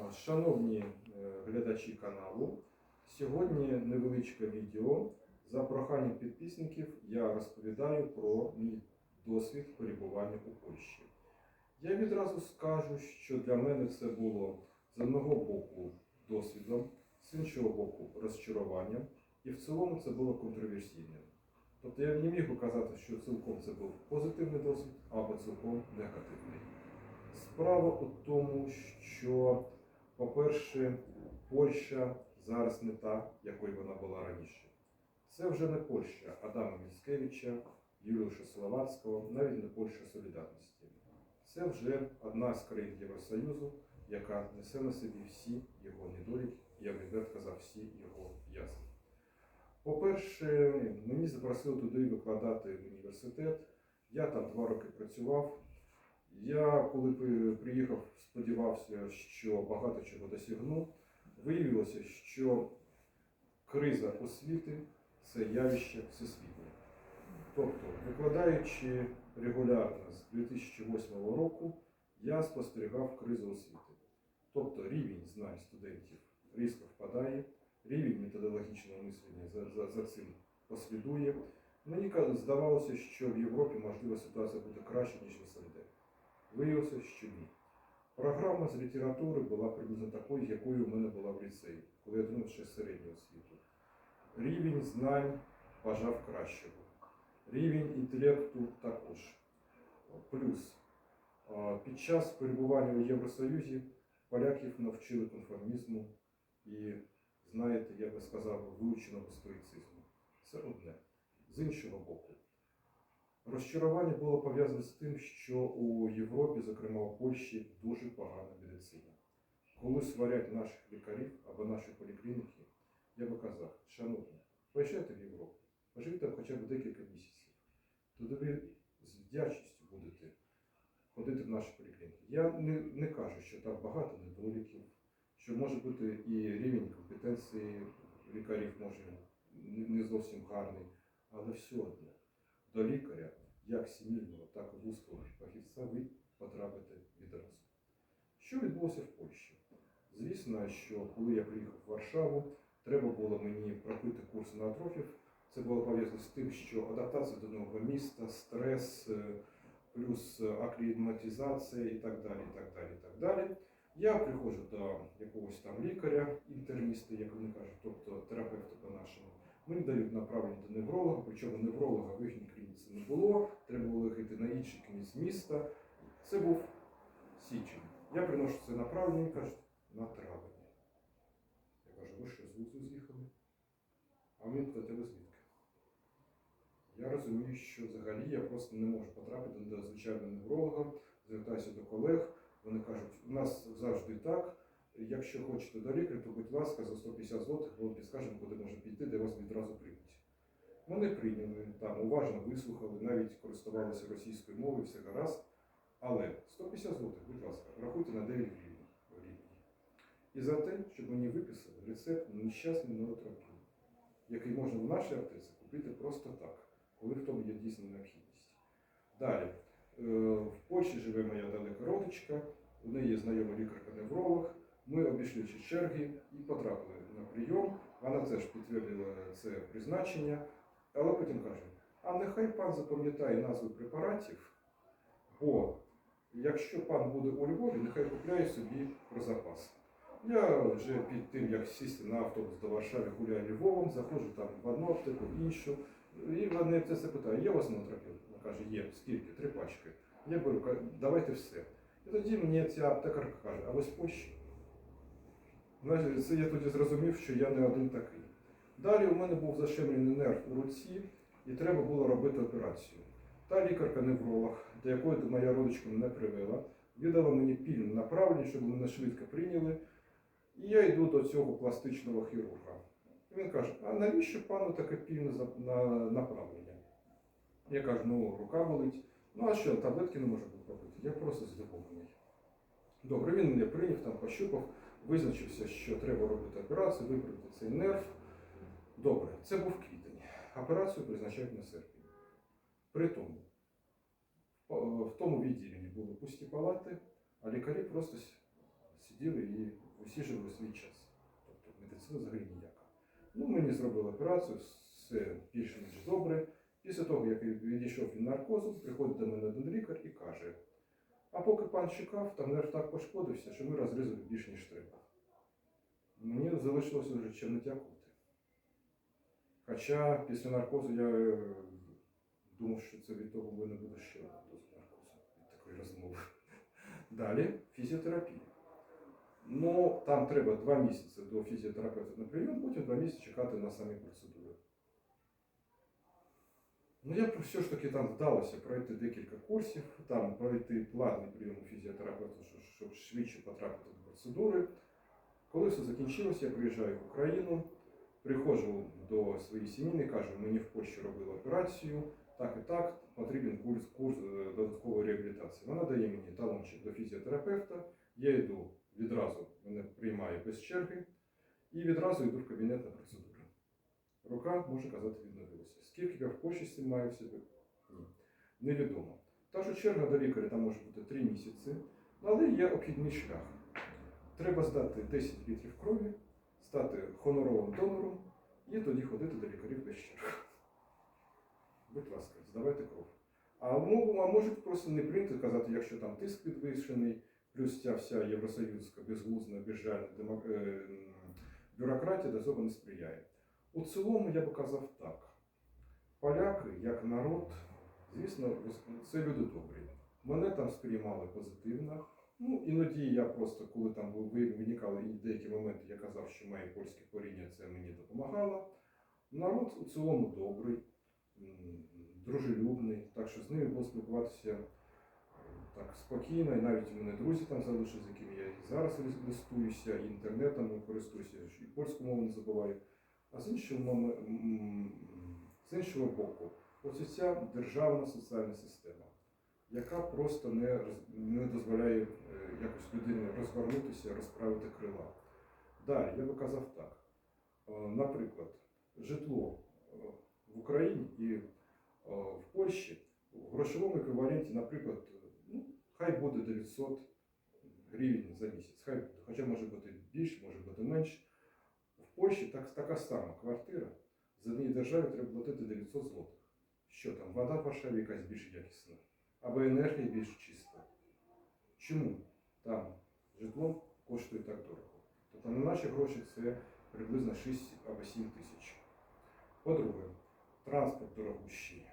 А, Шановні е, глядачі каналу, сьогодні невеличке відео. За проханням підписників я розповідаю про мій досвід перебування у Польщі. Я відразу скажу, що для мене це було з одного боку досвідом, з іншого боку розчаруванням, і в цілому це було контроверсійним. Тобто я не міг казати, що цілком це був позитивний досвід або цілком негативний. Справа у тому, що, по-перше, Польща зараз не та, якою вона була раніше. Це вже не Польща Адама Міцкевича, Юліуша Словацького, навіть не Польща солідарності. Це вже одна з країн Євросоюзу, яка несе на собі всі його недоліки, я б відверто казав, всі його язви. По-перше, мені запросили туди викладати в університет. Я там два роки працював. Я, коли приїхав, сподівався, що багато чого досягну. Виявилося, що криза освіти це явище всесвітнє. Тобто, викладаючи регулярно з 2008 року, я спостерігав кризу освіти. Тобто рівень знань студентів різко впадає, рівень методологічного мислення за, за, за цим послідує. Мені здавалося, що в Європі можливо ситуація буде краще, ніж в СНД. Виявилося, що ні. Програма з літератури була приблизно такою, якою у мене була в ліцеї, коли я думав ще середню освіту. Рівень знань бажав кращого. Рівень інтелекту також. Плюс під час перебування у Євросоюзі поляків навчили конформізму і, знаєте, я би сказав, вивченого стоїцизму. Це одне. З іншого боку, розчарування було пов'язане з тим, що у Європі, зокрема у Польщі, дуже погана медицина. Коли сварять наших лікарів або наші поліклініки, я би казав, шановні, поїжджайте в Європу, поживіть там хоча б декілька місяців. Тоді ви з вдячністю будете ходити в наші поліклініки. Я не, не кажу, що там багато недоліків, що може бути і рівень компетенції лікарів може не- зовсім гарний, але все одно до лікаря, як сімейного, так і вузького фахівця, ви потрапите відразу. Що відбулося в Польщі? Звісно, що коли я приїхав в Варшаву, треба було мені пропити курс на атрофів. Це було пов'язано з тим, що адаптація до нового міста, стрес, е, плюс е, акліматизація і так далі. і так далі, і так далі. Я приходжу до якогось там лікаря, інтерніста, як вони кажуть, тобто терапевта по-нашому. Мені дають направлення до невролога, причому невролога в їхній клініці не було, треба було їхати на інший кінець міста. Це був січень. Я приношу це направлення і кажуть, на травень. Я кажу, ви що, з вузу з'їхали? А він до тебе звідки? Я розумію, що взагалі я просто не можу потрапити до звичайного невролога, звертаюся до колег. Вони кажуть, у нас завжди так. Якщо хочете до лікаря, то будь ласка, за 150 злотих ми вам підскажемо, куди можна піти, де вас відразу приймуть. Вони прийняли, там уважно вислухали, навіть користувалися російською мовою, все гаразд. Але 150 злотих, будь ласка, рахуйте на 9 гривень. І за те, щоб мені виписали рецепт нещасний ноотропін, який можна в нашій аптеці купити просто так, коли в тому є дійсна необхідність. Далі, е, в Польщі живе моя далека родичка, у неї є знайома лікарка-невролог. Ми обійшли всі черги і потрапили на прийом. Вона теж підтвердила це призначення, але потім каже: а нехай пан запам'ятає назви препаратів, бо якщо пан буде у Львові, нехай купляє собі про запас. Я вже під тим, як сісти на автобус до Варшави, гуляю Львовом, заходжу там в одну аптеку, в іншу. І вони це все питає, є у вас ноотропін? Вона каже, є, скільки? Три пачки. Я беру, давайте все. І тоді мені ця аптекарка каже, а ось Польща. Це я тоді зрозумів, що я не один такий. Далі у мене був зашемлений нерв у руці, і треба було робити операцію. Та лікарка-невролог, до якої моя родичка мене привела, віддала мені пільне направлення, щоб мене швидко прийняли. І я йду до цього пластичного хірурга. І він каже, а навіщо пану таке пільне направлення? Я кажу, ну рука болить. Ну а що, таблетки не можу попити? Я просто здивований. Добре, він мене прийняв, там пощупав, визначився, що треба робити операцію, вибрати цей нерв. Добре, це був квітень. Операцію призначають на серпень. При тому, в- тому відділенні були пусті палати, а лікарі просто сиділи і Усі жили свій час. Тобто медицина взагалі ніяка. Ну, мені зробили операцію, все більш ніж добре. Після того, як відійшов від наркозу, приходить до мене один лікар і каже: а поки пан чекав, там нерв так пошкодився, що ми розрізали більш ніж треба. Мені залишилося вже чим не дякувати. Хоча після наркозу я е, думав, що це від того мене буде ще доза наркозу від такої розмови. Далі фізіотерапія. Ну, там треба два місяці до фізіотерапевта на прийом, потім два місяці чекати на самі процедури. Ну, я все ж таки там вдалося пройти декілька курсів, там пройти платний прийом фізіотерапевта, щоб- щоб швидше потрапити до процедури. Коли все закінчилося, я приїжджаю в Україну, приходжу до своєї сім'ї, кажу, мені в Польщі робили операцію, так і так, потрібен курс, курс е, додаткової реабілітації. Вона дає мені талончик до фізіотерапевта, я йду відразу, мене приймає без черги, і відразу йду в кабінет на процедуру. Рука, можна казати, відновилася. Скільки в з маю в себе? Невідомо. Та ж черга до лікаря там може бути 3 місяці, але є обхідний шлях. Треба здати 10 літрів крові, стати хоноровим донором і тоді ходити до лікарів без черг. Будь ласка, здавайте кров. А, мо- а можуть просто не прийти казати, якщо там тиск підвищений, плюс ця вся євросоюзська безглузна, безжальна демо- е, бюрократія до цього не сприяє. У цілому я би казав так. Поляки, як народ, звісно, це люди добрі. Мене там сприймали позитивно. Ну, іноді я просто, коли там виникали деякі моменти, я казав, що моє польське коріння це мені допомагало. Народ у цілому добрий, дружелюбний, так що з ними було спілкуватися так спокійно, і навіть у мене друзі там залишилися, з якими я зараз лис- листуюся, і інтернетом користуюся, і польську мову не забуваю. А з іншого, іншого боку, ось ця державна соціальна система, яка просто не, не дозволяє е, якось людині розвернутися, розправити крила. Далі, я би казав так. Е, Наприклад, житло е, в Україні і в Польщі в грошовому еквіваленті, наприклад, ну, хай буде 900 гривень за місяць. Хай, хоча може бути більше, може бути менше. В Польщі так, така сама квартира. Державі треба платити 900 злотих. Що там, вода в Варшаві якась більш якісна, або енергія більш чиста. Чому там житло коштує так дорого? Тобто на наші гроші це приблизно 6 або 7 тисяч. По-друге, транспорт дорогущий.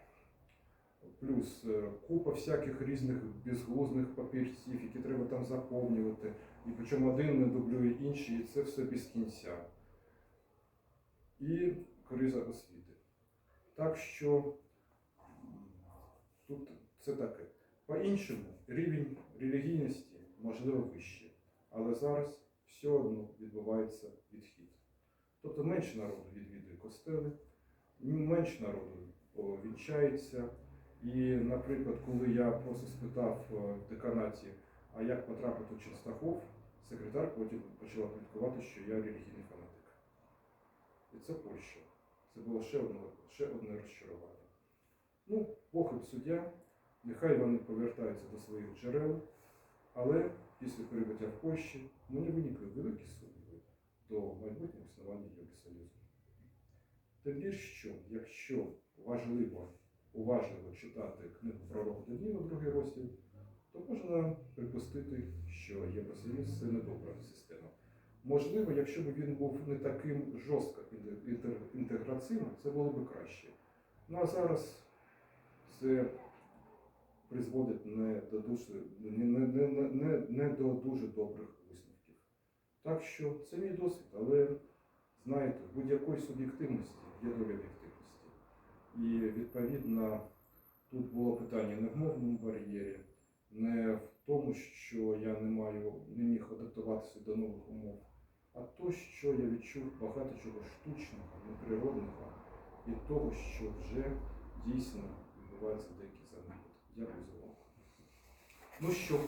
Плюс е, купа всяких різних безглузних папірців, які треба там заповнювати. І причому один не дублює інший, і це все без кінця. І криза освіти. Так що тут це таке. По-іншому, рівень релігійності можливо вищий, але зараз все одно відбувається відхід. Тобто менше народу відвідує костели, менше народу вінчається. І, наприклад, коли я просто спитав е, в деканаті, а як потрапити в Ченстахов, секретар потім почала пліткувати, що я релігійний фанатик. І це Польща. Це було ще одне, ще одне розчарування. Ну, їм суддя, нехай вони повертаються до своїх джерел, але після перебуття в Польщі мені виникли великі сумніви до майбутнього існування Євросоюзу. Тим більше, що якщо важливо, уважливо читати книгу пророка Даніла, другий розділ, то можна припустити, що Євросоюз це недобра система. Можливо, якщо б він був не таким жорстко інтеграційним, це було б краще. Ну а зараз це призводить не до дуже, не, не, не, не до дуже добрих висновків. Так що це мій досвід, але знаєте, будь-якої суб'єктивності є доля об'єктивності. І відповідно тут було питання не в мовному бар'єрі, не в тому, що я не маю, не міг адаптуватися до нових умов, а то, що я відчув багато чого штучного, неприродного і того, що вже дійсно відбувається деякі занепад. Дякую за увагу. Ну що,